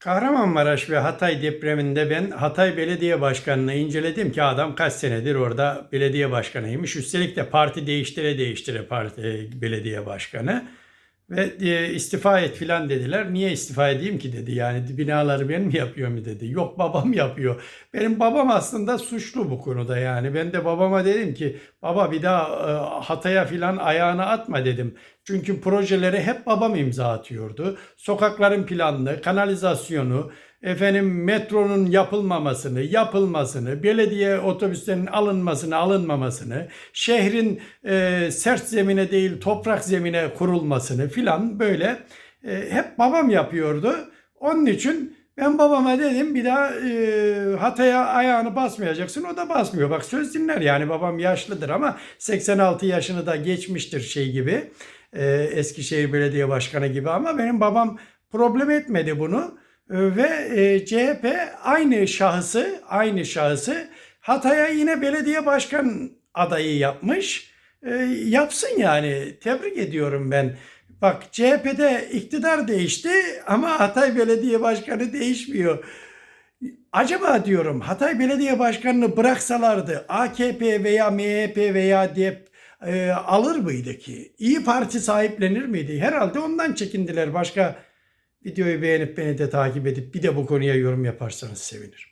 Kahramanmaraş ve Hatay depreminde ben Hatay Belediye Başkanı'nı inceledim ki adam kaç senedir orada belediye başkanıymış. Üstelik de parti değiştire değiştire parti e, belediye başkanı. Ve e, istifa et filan dediler. Niye istifa edeyim ki dedi. Yani binaları ben mi yapıyorum dedi. Yok babam yapıyor. Benim babam aslında suçlu bu konuda yani. Ben de babama dedim ki baba bir daha e, Hatay'a filan ayağını atma dedim. Çünkü projeleri hep babam imza atıyordu. Sokakların planını, kanalizasyonu, efendim metronun yapılmamasını, yapılmasını, belediye otobüslerinin alınmasını, alınmamasını, şehrin e, sert zemine değil toprak zemine kurulmasını filan böyle e, hep babam yapıyordu. Onun için ben babama dedim bir daha e, Hatay'a ayağını basmayacaksın. O da basmıyor. Bak söz dinler yani babam yaşlıdır ama 86 yaşını da geçmiştir şey gibi. E, Eskişehir Belediye Başkanı gibi ama benim babam problem etmedi bunu. E, ve e, CHP aynı şahısı, aynı şahısı Hatay'a yine belediye başkan adayı yapmış. E, yapsın yani. Tebrik ediyorum ben. Bak CHP'de iktidar değişti ama Hatay Belediye Başkanı değişmiyor. Acaba diyorum Hatay Belediye Başkanı'nı bıraksalardı AKP veya MHP veya DEP e, alır mıydı ki? İyi Parti sahiplenir miydi? Herhalde ondan çekindiler. Başka videoyu beğenip beni de takip edip bir de bu konuya yorum yaparsanız sevinirim.